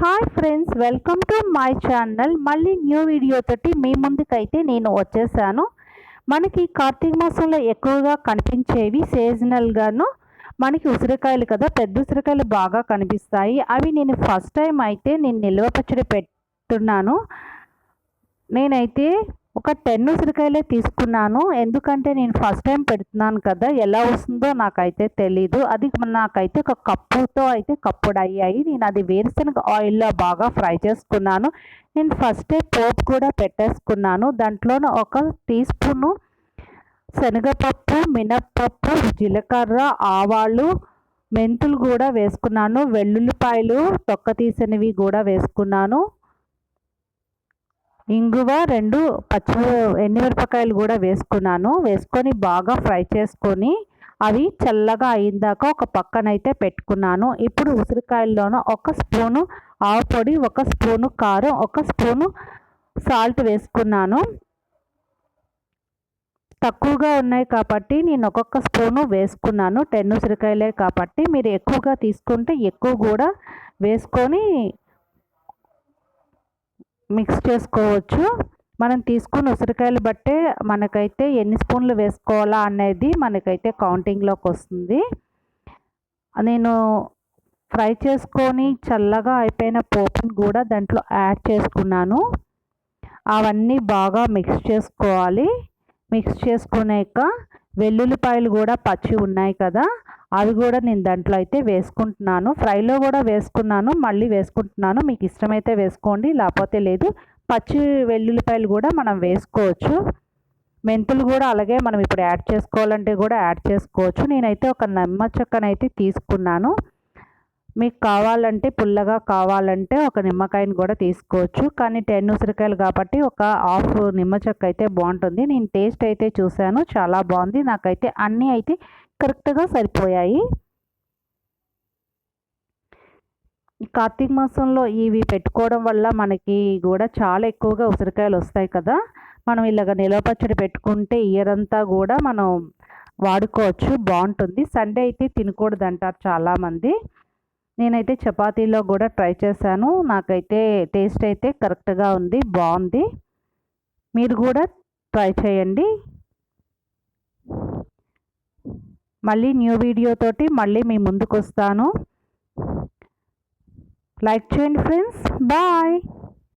Hi friends welcome to my channel మళ్ళీ new video తోటి మీ ముందుకైతే నేను వచ్చేసాను. మనకి కార్తీక మాసంలో ఎక్కువగా కనిపించేవి సీజనల్గాను మనకి ఉసిరికాయలు కదా పెద్ద ఉసిరికాయలు బాగా కనిపిస్తాయి. అవి నేను ఫస్ట్ టైం అయితే నేను నిల్వ పచ్చడి పెట్టున్నాను. నేనైతే ఒక టెన్ ఉసిరికాయలే తీసుకున్నాను. ఎందుకంటే నేను ఫస్ట్ టైం పెడుతున్నాను కదా ఎలా వస్తుందో నాకైతే తెలీదు. అది నాకైతే ఒక కప్పుతో అయితే కప్పుడు అయ్యాయి నేను అది వేరుశనగ ఆయిల్లో బాగా ఫ్రై చేసుకున్నాను. నేను ఫస్టే పోపు కూడా పెట్టేసుకున్నాను. దాంట్లోనే ఒక టీ స్పూను శనగపప్పు మినప్పప్పు జీలకర్ర ఆవాలు మెంతులు కూడా వేసుకున్నాను. వెల్లుల్లిపాయలు తొక్క తీసినవి కూడా వేసుకున్నాను. ఇంగువ రెండు పచ్చి ఎండుమిరపకాయలు కూడా వేసుకున్నాను. వేసుకొని బాగా ఫ్రై చేసుకొని అవి చల్లగా అయిందాక ఒక పక్కనైతే పెట్టుకున్నాను. ఇప్పుడు ఉసిరికాయల్లోనూ ఒక స్పూను ఆవు పొడి ఒక స్పూను కారం ఒక స్పూను సాల్ట్ వేసుకున్నాను. తక్కువగా ఉన్నాయి కాబట్టి నేను ఒక్కొక్క స్పూను వేసుకున్నాను. టెన్ ఉసిరికాయలే కాబట్టి మీరు ఎక్కువగా తీసుకుంటే ఎక్కువ కూడా వేసుకొని మిక్స్ చేసుకోవచ్చు. మనం తీసుకున్న ఉసిరికాయలు బట్టే మనకైతే ఎన్ని స్పూన్లు వేసుకోవాలా అనేది మనకైతే కౌంటింగ్లోకి వస్తుంది. నేను ఫ్రై చేసుకొని చల్లగా అయిపోయిన పోపుని కూడా దాంట్లో యాడ్ చేసుకున్నాను. అవన్నీ బాగా మిక్స్ చేసుకోవాలి. మిక్స్ చేసుకున్నాక వెల్లుల్లిపాయలు కూడా పచ్చి ఉన్నాయి కదా అవి కూడా నేను దాంట్లో అయితే వేసుకుంటున్నాను. ఫ్రైలో కూడా వేసుకున్నాను మళ్ళీ వేసుకుంటున్నాను. మీకు ఇష్టమైతే వేసుకోండి లేకపోతే లేదు పచ్చి వెల్లుల్లిపాయలు కూడా మనం వేసుకోవచ్చు. మెంతులు కూడా అలాగే మనం ఇప్పుడు యాడ్ చేసుకోవాలంటే కూడా యాడ్ చేసుకోవచ్చు. నేనైతే ఒక నిమ్మ చెక్కనైతే తీసుకున్నాను. మీకు కావాలంటే పుల్లగా కావాలంటే ఒక నిమ్మకాయని కూడా తీసుకోవచ్చు. కానీ టెన్ ఉసిరికాయలు కాబట్టి ఒక హాఫ్ నిమ్మ చెక్క అయితే బాగుంటుంది. నేను టేస్ట్ అయితే చూశాను. చాలా బాగుంది. నాకైతే అన్నీ అయితే కరెక్ట్గా సరిపోయాయి. కార్తీక మాసంలో ఇవి పెట్టుకోవడం వల్ల మనకి కూడా చాలా ఎక్కువగా ఉసిరికాయలు వస్తాయి కదా. మనం ఇలాగ నిలవ పచ్చడి పెట్టుకుంటే ఇయర్ అంతా కూడా మనం వాడుకోవచ్చు. బాగుంటుంది. సండే అయితే తినకూడదు అంటారు చాలామంది. నేనైతే చపాతీలో కూడా ట్రై చేశాను. నాకైతే టేస్ట్ అయితే కరెక్ట్గా ఉంది బాగుంది. మీరు కూడా ట్రై చేయండి. మళ్ళీ న్యూ వీడియోతోటి మళ్ళీ మీ ముందుకు వస్తాను లైక్ చేయండి ఫ్రెండ్స్. బాయ్.